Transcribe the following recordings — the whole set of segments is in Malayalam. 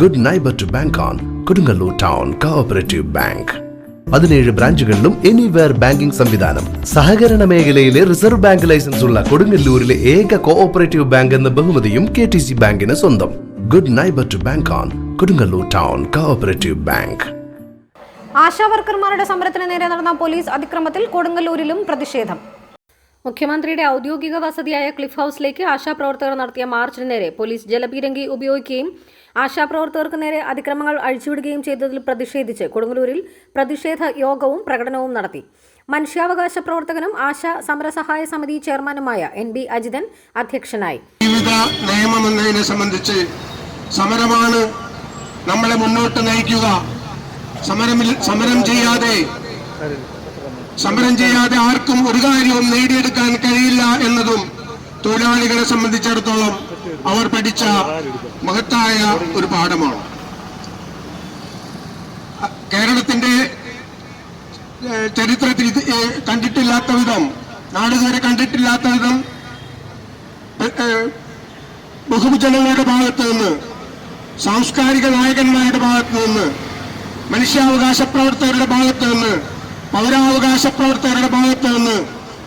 Good neighbour to bank on Kodungallur town cooperative bank പതിനേഴ് ബ്രാഞ്ചുകളിലും എനിവെയർ ബാങ്കിംഗ് സംവിധാനം. സഹകരണ മേഖലയിലെ റിസർവ് ബാങ്ക് ലൈസൻസ് ഉള്ള കൊടുങ്ങല്ലൂരിലെ ഏക കോഓപ്പറേറ്റീവ് ബാങ്ക് എന്ന ബഹുമതിയും കെ ടി സി ബാങ്കിന് സ്വന്തം. Good neighbour to bank on Kodungallur town cooperative bank ആശാവർക്കർമാരുടെ സമരത്തിന് നേരെ നടന്ന പോലീസ് അതിക്രമത്തിൽ കൊടുങ്ങല്ലൂരിലും പ്രതിഷേധം. മുഖ്യമന്ത്രിയുടെ ഔദ്യോഗിക വസതിയായ ക്ലിഫ് ഹൗസിലേക്ക് ആശാപ്രവർത്തകർ നടത്തിയ മാർച്ചിന് നേരെ പോലീസ് ജലപീരങ്കി ഉപയോഗിക്കുകയും ആശാപ്രവർത്തകർക്ക് നേരെ അതിക്രമങ്ങൾ അഴിച്ചുവിടുകയും ചെയ്തതിൽ പ്രതിഷേധിച്ച് കൊടുങ്ങല്ലൂരിൽ പ്രതിഷേധ യോഗവും പ്രകടനവും നടത്തി. മനുഷ്യാവകാശ പ്രവർത്തകനും ആശാ സമരസഹായ സമിതി ചെയർമാനുമായ എൻ ബി അജിതൻ അധ്യക്ഷനായി. ജീവിത നിയമമെന്നതിനെ സംബന്ധിച്ച് സമരമാണ് നമ്മളെ മുന്നോട്ട് നയിക്കുക. സമരമിൽ സമരം ചെയ്യാതെ സമരം ചെയ്യാതെ ആർക്കും ഒരു കാര്യവും നേടിയെടുക്കാൻ കഴിയില്ല എന്നതും തൊഴിലാളികളെ സംബന്ധിച്ചിടത്തോളം അവർ പഠിച്ച മഹത്തായ ഒരു പാഠമാണ്. കേരളത്തിന്റെ ചരിത്രത്തിൽ കണ്ടിട്ടില്ലാത്ത വിധം നാടുകാരെ കണ്ടിട്ടില്ലാത്ത വിധം ബഹുജനങ്ങളുടെ ഭാഗത്ത് നിന്ന് സാംസ്കാരിക നായകന്മാരുടെ ഭാഗത്ത് നിന്ന് മനുഷ്യാവകാശ പ്രവർത്തകരുടെ ഭാഗത്ത് നിന്ന് പൗരാവകാശ പ്രവർത്തകരുടെ ഭാഗത്തു നിന്ന്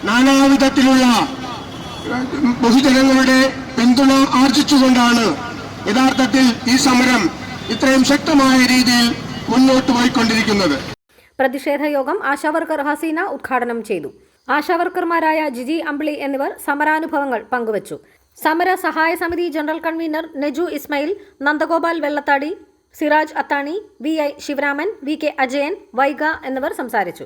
നാനാവിധത്തിലുള്ള ബഹുജനങ്ങളുടെ പിന്തുണ ആർജിച്ചുകൊണ്ടാണ് യഥാർത്ഥത്തിൽ ഈ സമരം ഇത്രയും ശക്തമായ രീതിയിൽ മുന്നോട്ട് പോയിക്കൊണ്ടിരിക്കുന്നത്. പ്രതിഷേധ യോഗം ആശാവർക്കർ ഹസീന ഉദ്ഘാടനം ചെയ്തു. ആശാവർക്കർമാരായ ജിജി അമ്പിളി എന്നിവർ സമരാനുഭവങ്ങൾ പങ്കുവച്ചു. സമര സഹായ സമിതി general convener Neju Ismail Nandagopal Vellathadi Siraj Athani V I Sivaraman V K Ajayan Vaiga എന്നിവർ സംസാരിച്ചു